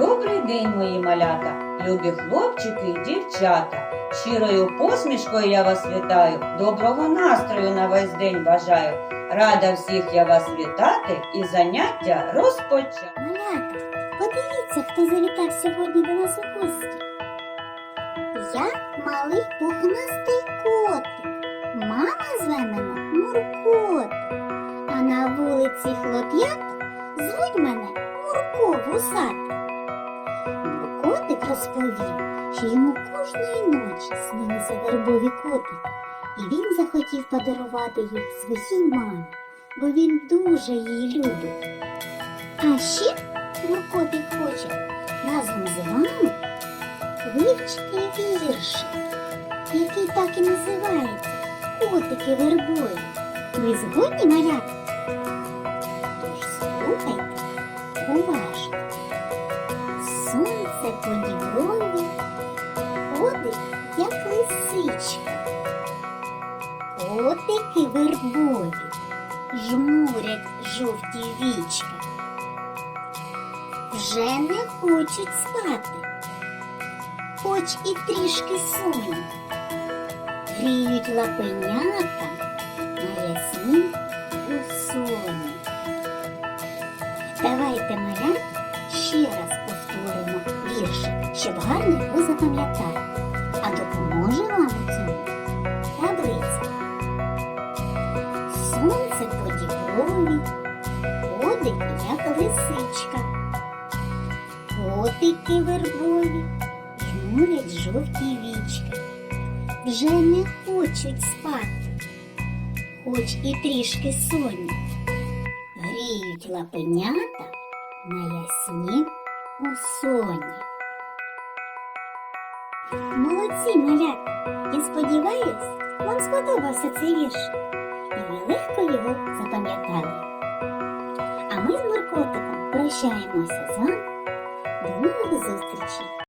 Добрий день, мої малята, любі хлопчики і дівчата. Щирою посмішкою я вас вітаю, доброго настрою на весь день бажаю. Рада всіх я вас вітати і заняття розпочати. Малята, подивіться, хто завітав сьогодні до нас у гості. Я малий пухнастий котик. Мама зве мене Муркотик. А на вулиці хлоп'ят звуть мене Мурко Вусатик. Розповів, що йому кожної ночі снилися вербові котики, і він захотів подарувати їх своїй мамі, бо він дуже її любить. А ще Муркотик хоче разом з вами вивчити віршик, який так і називається Котики вербові. Ви згодні малята? Тож слухайте уважно. Сонце по діброві ходить, як лисичка. Котики вербові жмурять жовті вічка вже не хочуть спати, хоч і трішки сумні, гріють лапенята на ясні у соні. Давайте малят ще раз щоб гарно його запам'ятати. А допоможе вам у цьому таблиця. Сонце по діброві ходить, як лисичка. Котики вербові жмурять жовті вічки, вже не хочуть спати, хоч і трішки сонні, гріють лапенята на ясні у соні. Молодці, малята! Я сподіваюсь, вам сподобався цей вірш, і ви легко його запам'ятали. А ми з Маркотиком прощаємося з вами. До нових зустрічей!